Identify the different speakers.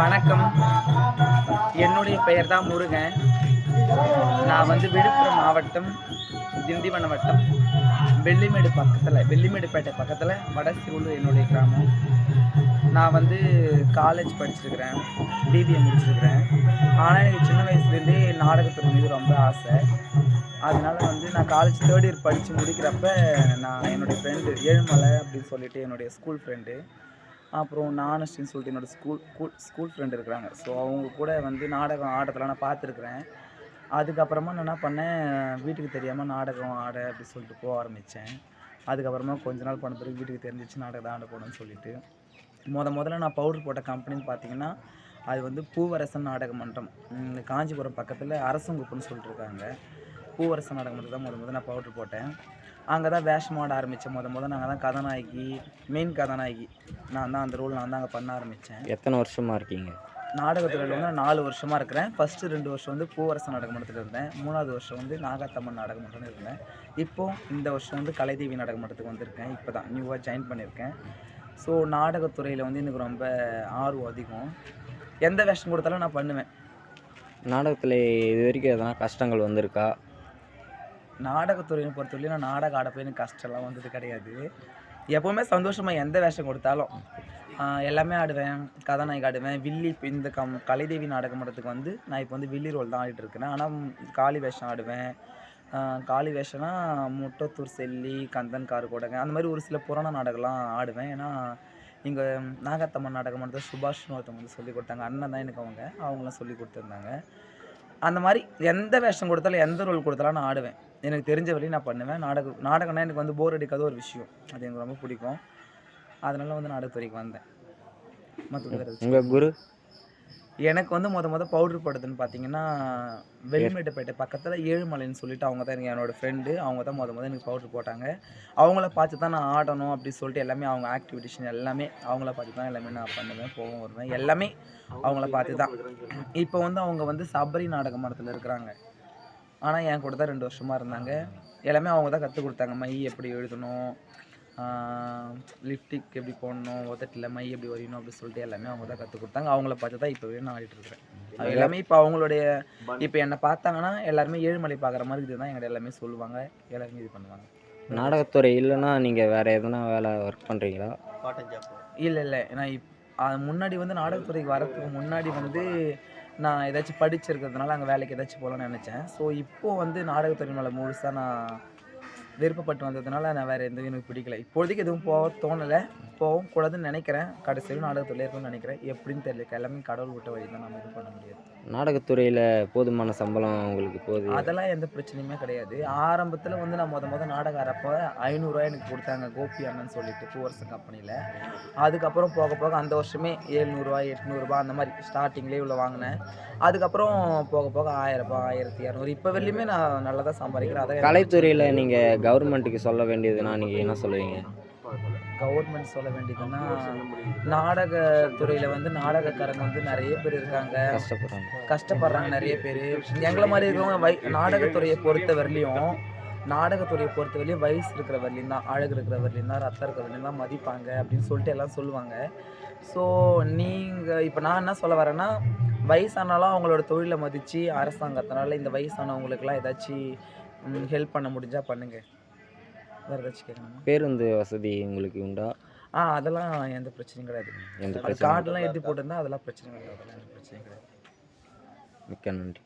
Speaker 1: வணக்கம். என்னுடைய பெயர் தான் முருகன். நான் வந்து விழுப்புரம் மாவட்டம் திண்டிவனம் வட்டம் வெள்ளிமேடு பக்கத்தில் வெள்ளிமேடுப்பேட்டை பக்கத்தில் வடசிவலூர் என்னுடைய கிராமம். நான் வந்து காலேஜ் படிச்சிருக்கிறேன் பிபிஏ முடிச்சிருக்கிறேன். ஆனால் எனக்கு சின்ன வயசுலேருந்தே நாடகத்துறை மீது ரொம்ப ஆசை. அதனால வந்து நான் காலேஜ் தேர்ட் இயர் படித்து முடிக்கிறப்ப நான் என்னுடைய ஃப்ரெண்டு ஏழுமலை அப்படின்னு சொல்லிட்டு என்னுடைய ஸ்கூல் ஃப்ரெண்டு அப்புறம் நானஸ்டின்னு சொல்லிட்டு என்னோடய ஸ்கூல் ஸ்கூல் ஸ்கூல் ஃப்ரெண்டு இருக்கிறாங்க. ஸோ அவங்க கூட வந்து நாடகம் ஆடுறதெல்லாம் நான் பார்த்துருக்குறேன். அதுக்கப்புறமா நான் என்ன பண்ணேன் வீட்டுக்கு தெரியாமல் நாடகம் ஆட அப்படி சொல்லிட்டு போக ஆரம்பித்தேன் அதுக்கப்புறமா கொஞ்ச நாள் பண்ண பிறகு வீட்டுக்கு தெரிஞ்சிச்சு நாடகம் ஆட போகணும்னு சொல்லிட்டு. முத முதல்ல நான் பவுடர் போட்ட கம்பெனின்னு பார்த்தீங்கன்னா அது வந்து பூவரசன் நாடக மன்றம். காஞ்சிபுரம் பக்கத்தில் அரசங்குப்புன்னு சொல்லிட்டு இருக்காங்க பூவரசன் நாடக மன்றம் தான் முத முதல்ல நான் பவுடர் போட்டேன். அங்கே தான் வேஷம் ஆட ஆரம்பித்தேன் முத முத நாங்கள் தான் கதாநாயகி மெயின் கதாநாயகி. நான் தான் அந்த ரோல் நான் தான் அங்கே பண்ண ஆரம்பித்தேன்
Speaker 2: எத்தனை வருஷமா இருக்கீங்க?
Speaker 1: நாடகத்துறையில் வந்து நான் நாலு வருஷமாக இருக்கிறேன். ஃபஸ்ட்டு ரெண்டு வருஷம் வந்து பூவரசன் நாடக மன்றத்தில் இருந்தேன். மூணாவது வருஷம் வந்து நாகாத்தம்மன் நாடக மன்றத்தில் இருந்தேன். இப்போ இந்த வருஷம் வந்து கலைதேவி நாடக மன்றத்துக்கு வந்திருக்கேன். இப்போ தான் நியூவாக ஜாயின் பண்ணியிருக்கேன். ஸோ நாடகத்துறையில் வந்து எனக்கு ரொம்ப ஆர்வம் அதிகம். எந்த வேஷம் கொடுத்தாலும் நான் பண்ணுவேன்.
Speaker 2: நாடகத்தில் இது வரைக்கும் எதனா கஷ்டங்கள் வந்திருக்கா?
Speaker 1: நாடகத்துறையை பொறுத்தவரையும் நான் நாடகம் ஆடப்போ எனக்கு கஷ்டம்லாம் வந்தது கிடையாது. எப்போவுமே சந்தோஷமாக எந்த வேஷம் கொடுத்தாலும் எல்லாமே ஆடுவேன். கதாநாயகி ஆடுவேன். வில்லி இந்த கம் கலைதேவி நாடகம் மன்றத்துக்கு வந்து நான் இப்போ வந்து வில்லி ரோல் தான் ஆடிட்டு இருக்கேன். ஆனால் காளி வேஷம் ஆடுவேன். காளி வேஷம்னா முட்டத்தூர் செல்லி கந்தன் கார் கூடங்க அந்த மாதிரி ஒரு சில புராண நாடகம்லாம் ஆடுவேன். ஏன்னா இங்கே நாகத்தம்மன் நாடகம் மன்றத்தில் சுபாஷ்னு ஒருத்தவங்க வந்து சொல்லி கொடுத்தாங்க. அண்ணன் தான் எனக்கு அவங்க. அவங்களாம் சொல்லி கொடுத்துருந்தாங்க. அந்த மாதிரி எந்த வேஷம் கொடுத்தாலும் எந்த ரோல் கொடுத்தாலும் நான் ஆடுவேன். எனக்கு தெரிஞ்ச வரையும் நான் பண்ணுவேன். நாடகம் நாடகம்னா எனக்கு வந்து போர் அடிக்காத ஒரு விஷயம். அது எனக்கு ரொம்ப பிடிக்கும். அதனால வந்து நாடகத்துறைக்கு வந்தேன்.
Speaker 2: மற்ற குரு?
Speaker 1: எனக்கு வந்து முத முத பவுடர் போட்டதுன்னு பார்த்தீங்கன்னா வெளிமேட்டுப்பேட்டை பக்கத்தில் ஏழுமலைன்னு சொல்லிட்டு அவங்க தான் எனக்கு என்னோட ஃப்ரெண்டு அவங்க தான் முத முத எனக்கு பவுடர் போட்டாங்க. அவங்கள பார்த்து தான் நான் ஆடணும் அப்படி சொல்லிட்டு எல்லாமே அவங்க ஆக்டிவிட்டிஷன் எல்லாமே அவங்கள பார்த்து தான் எல்லாமே நான் பண்ணுவேன் போவேன் வருவேன். எல்லாமே அவங்கள பார்த்து தான் இப்போ வந்து அவங்க வந்து சபரி நாடக மரத்தில் இருக்கிறாங்க. ஆனால் என் கூட தான் ரெண்டு வருஷமாக இருந்தாங்க. எல்லாமே அவங்க தான் கற்றுக் கொடுத்தாங்க. மை எப்படி எழுதணும் லிப்டிக் எப்படி போடணும் ஒத்தட்டில் மை எப்படி வரையணும் அப்படி சொல்லிட்டு எல்லாமே அவங்க தான் கற்றுக் கொடுத்தாங்க. அவங்கள பார்த்து தான் இப்போ நான் ஆடிட்டு இருக்கிறேன். அது எல்லாமே இப்போ அவங்களுடைய இப்போ என்னை பார்த்தாங்கன்னா எல்லாருமே ஏழுமலை பார்க்குற மாதிரி இதுதான் எங்கிட்ட எல்லாமே சொல்லுவாங்க. எல்லாருமே இது பண்ணுவாங்க.
Speaker 2: நாடகத்துறை இல்லைன்னா நீங்கள் வேறு எதனா வேலை ஒர்க் பண்ணுறீங்களா
Speaker 1: இல்லை இல்லை. நான் இப் அது முன்னாடி வந்து நாடகத்துறைக்கு வரதுக்கு முன்னாடி வந்து நான் ஏதாச்சும் படிச்சிருக்கிறதுனால அங்கே வேலைக்கு ஏதாச்சும் போகலான்னு நினச்சேன். ஸோ இப்போது வந்து நாடகத்துறை மேலே முழுசாக நான் விருப்பப்பட்டு வந்ததுனால நான் வேறு எதுவும் எனக்கு பிடிக்கல. இப்போதைக்கு எதுவும் போக தோணலை. போகவும் கூடாதுன்னு நினைக்கிறேன். கடைசியில் நாடகத்துறையில் இருக்கணும்னு நினைக்கிறேன். எப்படின்னு தெரியல. எல்லாமே கடவுள் விட்ட வழி தான் நம்ம இது பண்ண முடியாது.
Speaker 2: நாடகத்துறையில் போதுமான சம்பளம் உங்களுக்கு போகுது.
Speaker 1: அதெல்லாம் எந்த பிரச்சனையுமே கிடையாது. ஆரம்பத்தில் வந்து நான் முத முத நாடகம் ஆடுறப்ப ஐநூறுரூவா எனக்கு கொடுத்தாங்க கோபி அண்ணன் சொல்லிட்டு பூவரசன் கம்பெனியில் அதுக்கப்புறம் போக போக அந்த வருஷமே ஏழ்நூறுவா எட்நூறுபா அந்த மாதிரி ஸ்டார்டிங்லேயே உள்ள வாங்கினேன். அதுக்கப்புறம் போக போக ஆயிரரூபா ஆயிரத்தி இரநூறு இப்போ வெளியுமே நான் நல்லா தான் சம்பாதிக்கிறேன். அதான்
Speaker 2: கலைத்துறையில் நீங்கள் கவர்மெண்ட்டுக்கு சொல்ல வேண்டியதுன்னா நீங்கள் என்ன சொல்லுவீங்க?
Speaker 1: கவர்மெண்ட் சொல்ல வேண்டியதுன்னா நாடகத்துறையில் வந்து நாடகக்காரங்க வந்து நிறைய பேர் இருக்காங்க.
Speaker 2: கஷ்டப்படுறாங்க.
Speaker 1: கஷ்டப்படுறாங்க நிறைய பேர். எங்களை மாதிரி இருக்கிறவங்க வை நாடகத்துறையை பொறுத்த வரலையும் நாடகத்துறையை பொறுத்த வரலையும் வயசு இருக்கிற வரலையும் தான் அழகு இருக்கிற வரலையும் தான் ரத்தம் இருக்கிற வரலையும் தான் மதிப்பாங்க அப்படின்னு சொல்லிட்டு எல்லாம் சொல்லுவாங்க. ஸோ நீங்கள் இப்போ நான் என்ன சொல்ல வரேன்னா வயசானாலும் அவங்களோட தொழிலை மதித்து அரசாங்கத்தினால இந்த வயசானவங்களுக்குலாம் ஏதாச்சும் ஹெல்ப் பண்ண முடிஞ்சால் பண்ணுங்கள் வேறு ஏதாச்சும் கேட்கணுமா?
Speaker 2: பேருந்து வசதி உங்களுக்கு உண்டா?
Speaker 1: ஆ அதெல்லாம் எந்த பிரச்சனையும் கிடையாது.
Speaker 2: எந்த
Speaker 1: அது
Speaker 2: பிரச்சனை
Speaker 1: கார்டெலாம் எழுதி போட்டிருந்தா அதெல்லாம் பிரச்சனை கிடையாது. அதெல்லாம் எந்த பிரச்சனையும் கிடையாது.
Speaker 2: மிக்க நன்றி.